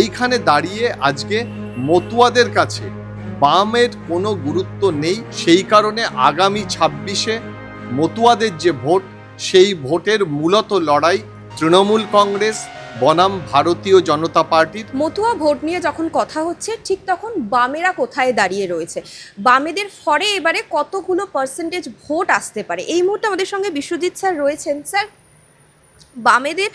এইখানে দাঁড়িয়ে আজকে মতুয়াদের কাছে বামের কোনো গুরুত্ব নেই, সেই কারণে আগামী ছাব্বিশে মতুয়াদের যে ভোট, সেই ভোটের মূলত লড়াই তৃণমূল কংগ্রেস, বনাম ভারতীয় জনতা পার্টির। মতুয়া ভোট নিয়ে যখন কথা হচ্ছে, ঠিক তখন বামেরা কোথায় দাঁড়িয়ে রয়েছে? বামেদের ফরে এবারে কতগুলো পার্সেন্টেজ ভোট আসতে পারে? এই মুহূর্তে আমাদের সঙ্গে বিশ্বজিৎ স্যার রয়েছেন, স্যার। বামেদের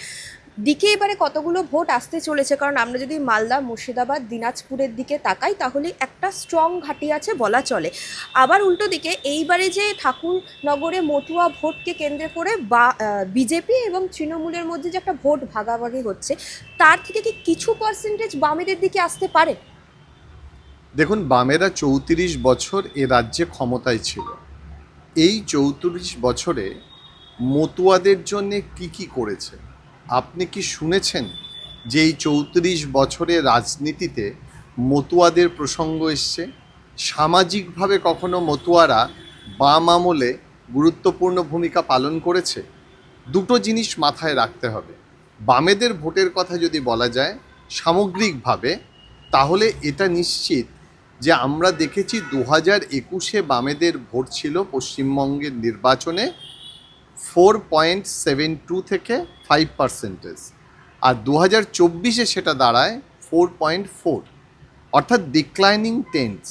দিকে এবারে কতগুলো ভোট আসতে চলেছে? কারণ আমরা যদি মালদা, মুর্শিদাবাদ, দিনাজপুরের দিকে তাকাই, তাহলে একটা স্ট্রং ঘাঁটি আছে বলা চলে। আবার উল্টো দিকে এইবারে যে ঠাকুরনগরে মতুয়া ভোটকে কেন্দ্র করে বা বিজেপি এবং তৃণমূলের মধ্যে যে একটা ভোট ভাগাভাগি হচ্ছে, তার থেকে কি কিছু পার্সেন্টেজ বামেদের দিকে আসতে পারে? দেখুন, বামেরা চৌত্রিশ বছর এ রাজ্যে ক্ষমতায় ছিল। এই চৌত্রিশ বছরে মতুয়াদের জন্য কি কি করেছে? আপনি কি শুনেছেন যে এই চৌত্রিশ বছরের রাজনীতিতে মতুয়াদের প্রসঙ্গ এসছে? সামাজিকভাবে কখনো মতুয়ারা বাম আমলে গুরুত্বপূর্ণ ভূমিকা পালন করেছে? দুটো জিনিস মাথায় রাখতে হবে। বামেদের ভোটের কথা যদি বলা যায় সামগ্রিকভাবে, তাহলে এটা নিশ্চিত যে আমরা দেখেছি দু হাজার একুশে বামেদের ভোট ছিল পশ্চিমবঙ্গের নির্বাচনে ফোর পয়েন্ট সেভেন টু থেকে ফাইভ পার্সেন্টেজ। আর দু হাজার চব্বিশে সেটা দাঁড়ায় ফোর পয়েন্ট ফোর। অর্থাৎ ডিক্লাইনিং টেন্স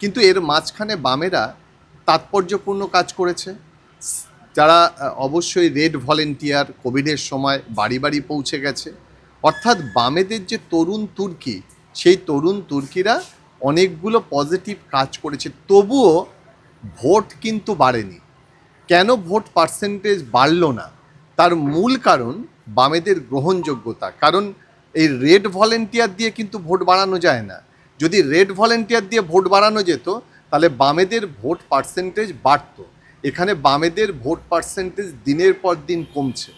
কিন্তু এর মাঝখানে বামেরা তাৎপর্যপূর্ণ কাজ করেছে। যারা অবশ্যই রেড ভলেন্টিয়ার কোভিডের সময় বাড়ি বাড়ি পৌঁছে গেছে। অর্থাৎ বামেদের যে তরুণ তুর্কি, সেই তরুণ তুর্কিরা অনেকগুলো পজিটিভ কাজ করেছে। তবুও ভোট কিন্তু বাড়েনি। কেন ভোট পার্সেন্টেজ বাড়লো না? তার মূল কারণ বামেদের গ্রহণযোগ্যতা। কারণ এই রেড ভলেন্টিয়ার দিয়ে কিন্তু ভোট বাড়ানো যায় না। যদি রেড ভলেন্টিয়ার দিয়ে ভোট বাড়ানো যেত, তাহলে বামেদের ভোট পার্সেন্টেজ বাড়তো। এখানে বামেদের ভোট পার্সেন্টেজ দিনের পর দিন কমছে।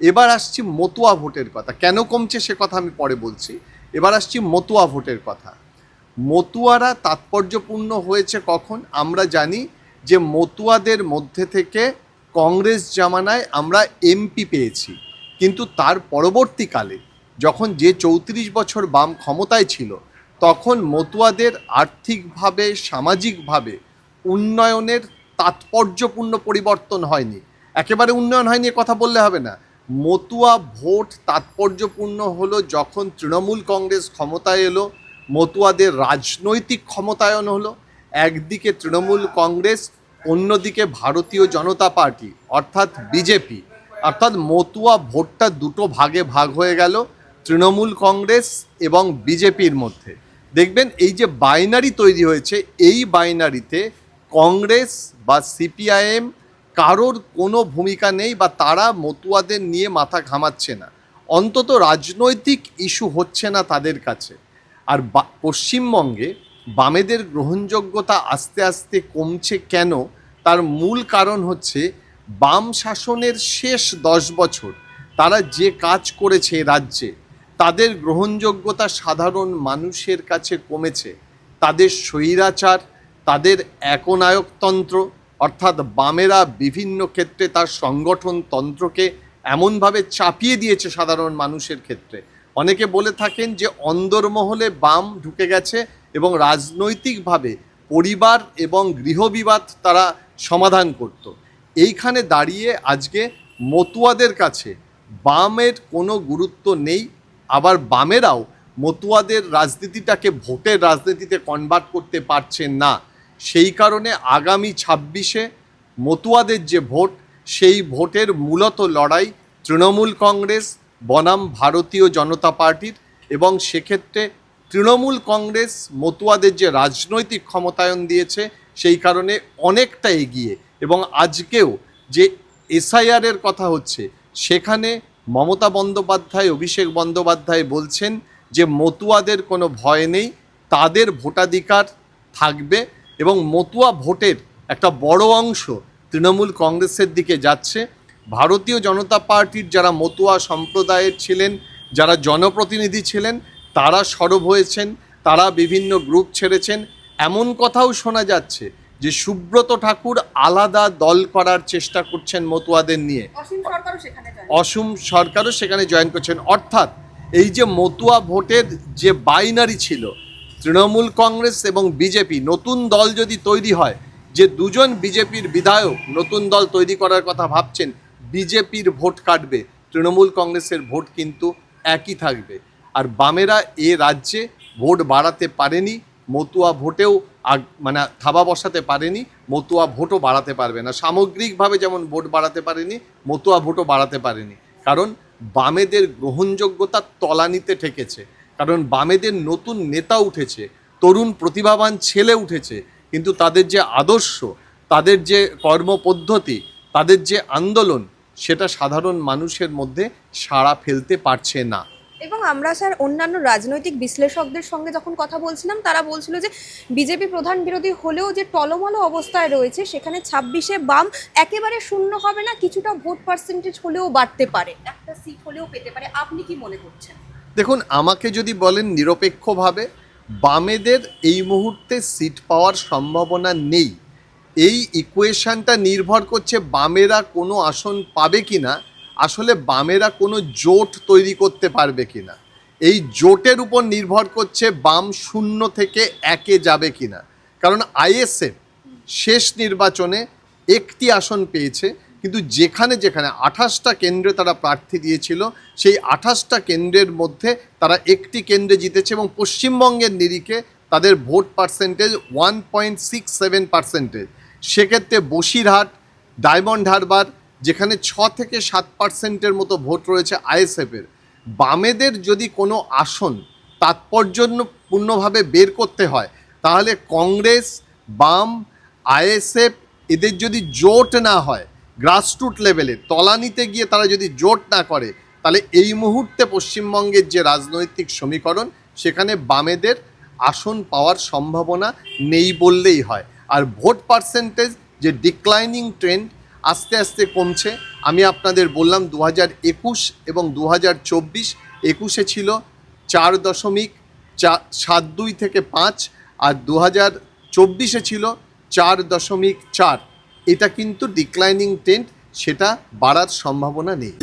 এবার আসছি মতুয়া ভোটের কথা। কেন কমছে সে কথা আমি পরে বলছি। এবার আসছি মতুয়া ভোটের কথা। মতুয়ারা তাৎপর্যপূর্ণ হয়েছে কখন? আমরা জানি যে মতুয়াদের মধ্যে থেকে কংগ্রেস জামানায় আমরা এমপি পেয়েছি। কিন্তু তার পরবর্তীকালে যখন যে চৌত্রিশ বছর বাম ক্ষমতায় ছিল, তখন মতুয়াদের আর্থিকভাবে, সামাজিকভাবে উন্নয়নের তাৎপর্যপূর্ণ পরিবর্তন হয়নি। একেবারে উন্নয়ন হয়নি কথা বললে হবে না। মতুয়া ভোট তাৎপর্যপূর্ণ হলো যখন তৃণমূল কংগ্রেস ক্ষমতায় এলো, মতুয়াদের রাজনৈতিক ক্ষমতায়ন হলো একদিকে তৃণমূল কংগ্রেস, অন্যদিকে ভারতীয় জনতা পার্টি, অর্থাৎ বিজেপি। অর্থাৎ মতুয়া ভোটটা দুটো ভাগে ভাগ হয়ে গেল, তৃণমূল কংগ্রেস এবং বিজেপির মধ্যে। দেখবেন এই যে বাইনারি তৈরি হয়েছে, এই বাইনারিতে কংগ্রেস বা সিপিআইএম কারোর কোনো ভূমিকা নেই বা তারা মতুয়াদের নিয়ে মাথা ঘামাচ্ছে না। অন্তত রাজনৈতিক ইস্যু হচ্ছে না তাদের কাছে। আর পশ্চিমবঙ্গে বামেদের গ্রহণযোগ্যতা আস্তে আস্তে কমছে কেন? তার মূল কারণ হচ্ছে বাম শাসনের শেষ দশ বছর তারা যে কাজ করেছে রাজ্যে, তাদের গ্রহণযোগ্যতা সাধারণ মানুষের কাছে কমেছে। তাদের স্বৈরাচার, তাদের একনায়কতন্ত্র, অর্থাৎ বামেরা বিভিন্ন ক্ষেত্রে তার সংগঠন তন্ত্রকে এমনভাবে চাপিয়ে দিয়েছে সাধারণ মানুষের ক্ষেত্রে। অনেকে বলে থাকেন যে অন্দরমহলে বাম ঢুকে গেছে এবং রাজনৈতিকভাবে পরিবার এবং গৃহবিবাদ তারা সমাধান করত। এইখানে দাঁড়িয়ে আজকে মতুয়াদের কাছে বামের কোনো গুরুত্ব নেই, আবার বামেরাও মতুয়াদের রাজনীতিটাকে, ভোটের রাজনীতিতে কনভার্ট করতে পারছেন না। সেই কারণে আগামী ছাব্বিশে মতুয়াদের যে ভোট, সেই ভোটের মূলত লড়াই তৃণমূল কংগ্রেস, বনাম ভারতীয় জনতা পার্টির এবং সেক্ষেত্রে তৃণমূল কংগ্রেস মতুয়াদের যে রাজনৈতিক ক্ষমতায়ন দিয়েছে, সেই কারণে অনেকটা এগিয়ে। এবং আজকেও যে এসআইআরের কথা হচ্ছে, সেখানে মমতা বন্দ্যোপাধ্যায়, অভিষেক বন্দ্যোপাধ্যায় বলছেন যে মতুয়াদের কোনো ভয় নেই, তাদের ভোটাধিকার থাকবে এবং মতুয়া ভোটের একটা বড় অংশ তৃণমূল কংগ্রেসের দিকে যাচ্ছে। ভারতীয় জনতা পার্টির যারা মতুয়া সম্প্রদায়ের ছিলেন, যারা জনপ্রতিনিধি ছিলেন তারা সরব হয়েছেন তারা বিভিন্ন গ্রুপ ছেড়েছেন। এমন কথাও শোনা যাচ্ছে যে সুব্রত ঠাকুর আলাদা দল করার চেষ্টা করছেন মতুয়াদের নিয়ে। অসীম সরকারও সেখানে জয়েন করছেন। অর্থাৎ এই যে মতুয়া ভোটের যে বাইনারি ছিল তৃণমূল কংগ্রেস এবং বিজেপি নতুন দল যদি তৈরি হয় যে দুজন বিজেপির বিধায়ক নতুন দল তৈরি করার কথা ভাবছেন বিজেপির ভোট কাটবে তৃণমূল কংগ্রেসের ভোট কিন্তু একই থাকবে। আর বামেরা এ রাজ্যে ভোট বাড়াতে পারেনি, মতুয়া ভোটেও আগ- মানে থাবা বসাতে পারেনি, মতুয়া ভোটও বাড়াতে পারবে না। সামগ্রিকভাবে যেমন ভোট বাড়াতে পারেনি, মতুয়া ভোটও বাড়াতে পারেনি। কারণ বামেদের গ্রহণযোগ্যতা তলানিতে ঠেকেছে। কারণ বামেদের নতুন নেতা উঠেছে, তরুণ প্রতিভাবান ছেলে উঠেছে, কিন্তু তাদের যে আদর্শ, তাদের যে কর্মপদ্ধতি, তাদের যে আন্দোলন, সেটা সাধারণ মানুষের মধ্যে সাড়া ফেলতে পারছে না। এবং আমরা স্যার অন্যান্য রাজনৈতিক বিশ্লেষকদের সঙ্গে যখন কথা বলছিলাম, তারা বলছিল যে বিজেপি প্রধান বিরোধী হলেও যে টলমলো অবস্থায় রয়েছে, সেখানে ছাব্বিশে বাম একেবারে শূন্য হবে না, কিছুটা ভোট পার্সেন্টেজ হলেও বাড়তে পারে। একটা সিট হলেও পেতে পারে। আপনি কি মনে করছেন? দেখুন, আমাকে যদি বলেন নিরপেক্ষভাবে, বামেদের এই মুহূর্তে সিট পাওয়ার সম্ভাবনা নেই। এই ইকুয়েশনটা নির্ভর করছে বামেরা কোনো আসন পাবে কিনা। আসলে বামেরা কোনো জোট তৈরি করতে পারবে কিনা? এই জোটের উপর নির্ভর করছে বাম শূন্য থেকে একে যাবে কি না কারণ আইএসএফ শেষ নির্বাচনে একটি আসন পেয়েছে, কিন্তু যেখানে যেখানে আঠাশটা কেন্দ্রে তারা প্রার্থী দিয়েছিল, সেই আঠাশটা কেন্দ্রের মধ্যে তারা একটি কেন্দ্রে জিতেছে এবং পশ্চিমবঙ্গের নিরিখে তাদের vote percentage one point six seven percentage. সেক্ষেত্রে বসিরহাট, ডায়মন্ড হারবার যেখানে ছ থেকে সাত পার্সেন্টের মতো ভোট রয়েছে আইএসএফের। বামেদের যদি কোনো আসন তাৎপর্যপূর্ণভাবে বের করতে হয়, তাহলে কংগ্রেস, বাম, আইএসএফ এদের যদি জোট না হয় গ্রাসরুট লেভেলে তলানিতে গিয়ে তারা যদি জোট না করে, তাহলে এই মুহূর্তে পশ্চিমবঙ্গের যে রাজনৈতিক সমীকরণ, সেখানে বামেদের আসন পাওয়ার সম্ভাবনা নেই বললেই হয়। আর ভোট পার্সেন্টেজ যে ডিক্লাইনিং ট্রেন্ড আস্তে আস্তে কমছে। আমি আপনাদের বললাম দু হাজার একুশ এবং দু হাজার চব্বিশ, একুশে ছিল চার দশমিক চা সাত দুই থেকে পাঁচ আর দু হাজার চব্বিশে ছিল চার দশমিক চার। এটা কিন্তু ডিক্লাইনিং টেন্ট সেটা বাড়ার সম্ভাবনা নেই।